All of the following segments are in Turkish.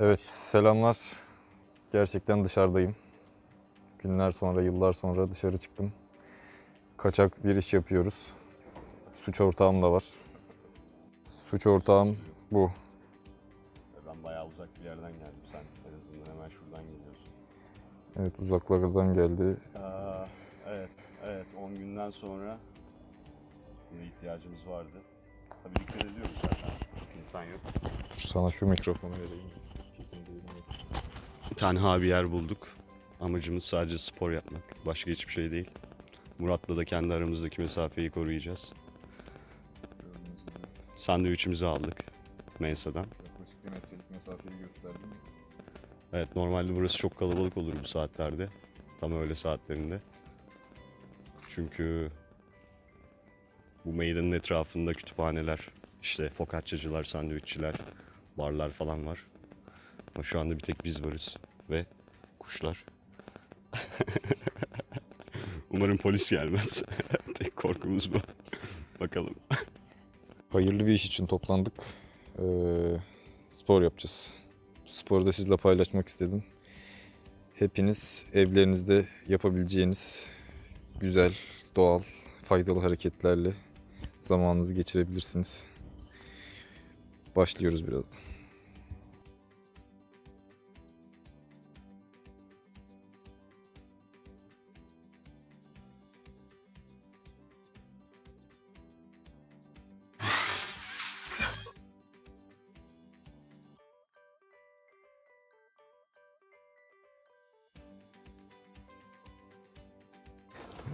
Evet, selamlar. Gerçekten dışarıdayım. Günler sonra, yıllar sonra dışarı çıktım. Kaçak bir iş yapıyoruz. Suç ortağım da var. Suç ortağım bu. Ben bayağı uzak bir yerden geldim. Sen en azından hemen şuradan geliyorsun. Evet, uzaklardan geldi. Aa, evet, evet. 10 günden sonra buna ihtiyacımız vardı. Tabii dikkat ediyoruz zaten. Çok insan yok. Sana şu mikrofonu vereyim. Tenha bir yer bulduk. Amacımız sadece spor yapmak. Başka hiçbir şey değil. Murat'la da kendi aramızdaki mesafeyi koruyacağız. Sandviçimizi aldık Mensa'dan. yaklaşık bir metrelik mesafeyi gösterdim. Evet normalde burası çok kalabalık olur bu saatlerde. Tam öyle saatlerinde. Çünkü bu meydanın etrafında kütüphaneler, işte fokacciacılar, sandviççiler, barlar falan var. Ama şu anda bir tek biz varız ve kuşlar. Umarım polis gelmez. tek korkumuz bu. Bakalım. Hayırlı bir iş için toplandık. Ee, spor yapacağız. Sporu da sizle paylaşmak istedim. Hepiniz evlerinizde yapabileceğiniz güzel, doğal, faydalı hareketlerle zamanınızı geçirebilirsiniz. Başlıyoruz birazdan.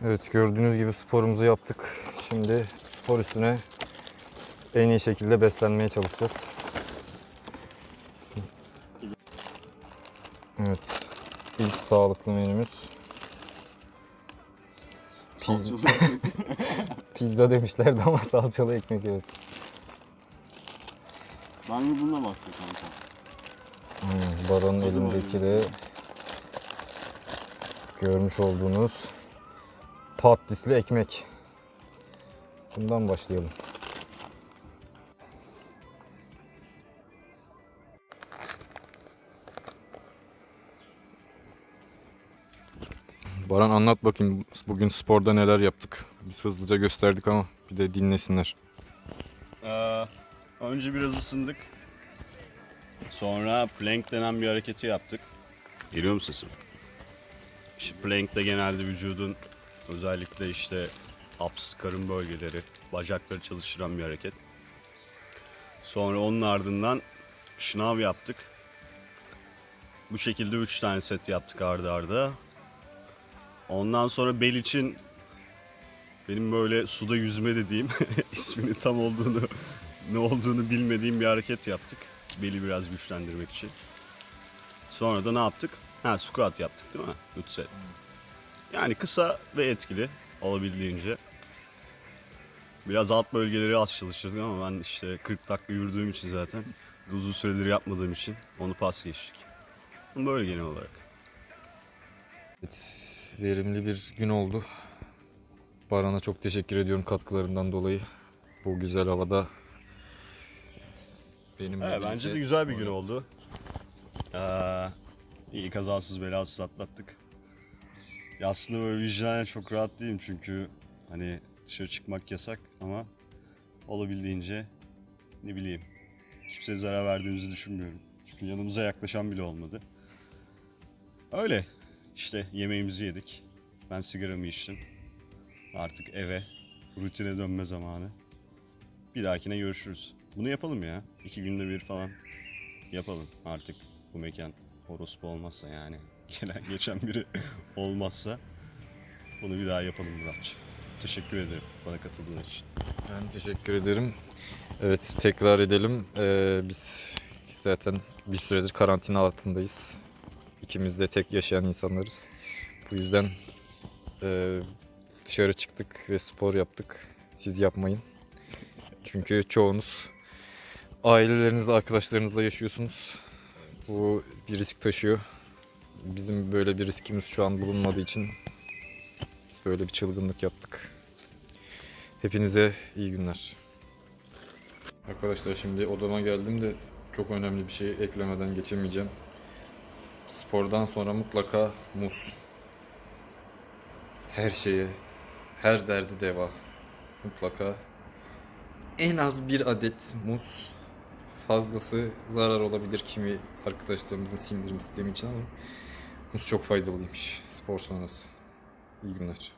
Evet gördüğünüz gibi sporumuzu yaptık. Şimdi spor üstüne en iyi şekilde beslenmeye çalışacağız. Evet. İlk sağlıklı menümüz. Pi- pizza demişlerdi ama salçalı ekmek evet. Ben bununla baktım kanka? Hmm, Baran'ın elindeki de görmüş olduğunuz patatesli ekmek. Bundan başlayalım. Baran anlat bakayım bugün sporda neler yaptık. Biz hızlıca gösterdik ama bir de dinlesinler. Ee, önce biraz ısındık. Sonra plank denen bir hareketi yaptık. Geliyor mu sesim? İşte plank'te genelde vücudun özellikle işte abs, karın bölgeleri, bacakları çalıştıran bir hareket. Sonra onun ardından şınav yaptık. Bu şekilde 3 tane set yaptık ardı arda. Ondan sonra bel için benim böyle suda yüzme dediğim isminin tam olduğunu ne olduğunu bilmediğim bir hareket yaptık. Beli biraz güçlendirmek için. Sonra da ne yaptık? Ha squat yaptık değil mi? 3 set. Yani kısa ve etkili olabildiğince. Biraz alt bölgeleri az çalıştırdık ama ben işte 40 dakika yürüdüğüm için zaten uzun süredir yapmadığım için onu pas geçtik. Böyle genel olarak. Evet, verimli bir gün oldu. Baran'a çok teşekkür ediyorum katkılarından dolayı. Bu güzel havada benimle Evet, bence de güzel bir gün oldu. Ee, iyi kazasız belasız atlattık. Ya aslında böyle vicdanen çok rahat değilim çünkü hani dışarı çıkmak yasak ama olabildiğince ne bileyim kimseye zarar verdiğimizi düşünmüyorum. Çünkü yanımıza yaklaşan bile olmadı. Öyle işte yemeğimizi yedik. Ben sigaramı içtim. Artık eve rutine dönme zamanı. Bir dahakine görüşürüz. Bunu yapalım ya. İki günde bir falan yapalım artık bu mekan orospu olmazsa yani. Gelen geçen biri olmazsa bunu bir daha yapalım Muratçı. Teşekkür ederim bana katıldığın için. Ben teşekkür ederim. Evet tekrar edelim. Ee, biz zaten bir süredir karantina altındayız. İkimiz de tek yaşayan insanlarız. Bu yüzden e, dışarı çıktık ve spor yaptık. Siz yapmayın. Çünkü çoğunuz ailelerinizle, arkadaşlarınızla yaşıyorsunuz. Bu bir risk taşıyor. Bizim böyle bir riskimiz şu an bulunmadığı için biz böyle bir çılgınlık yaptık. Hepinize iyi günler. Arkadaşlar şimdi odama geldim de çok önemli bir şey eklemeden geçemeyeceğim. Spordan sonra mutlaka muz. Her şeye, her derdi deva. Mutlaka en az bir adet muz fazlası zarar olabilir kimi arkadaşlarımızın sindirim sistemi için ama muz çok faydalıymış spor sonrası. İyi günler.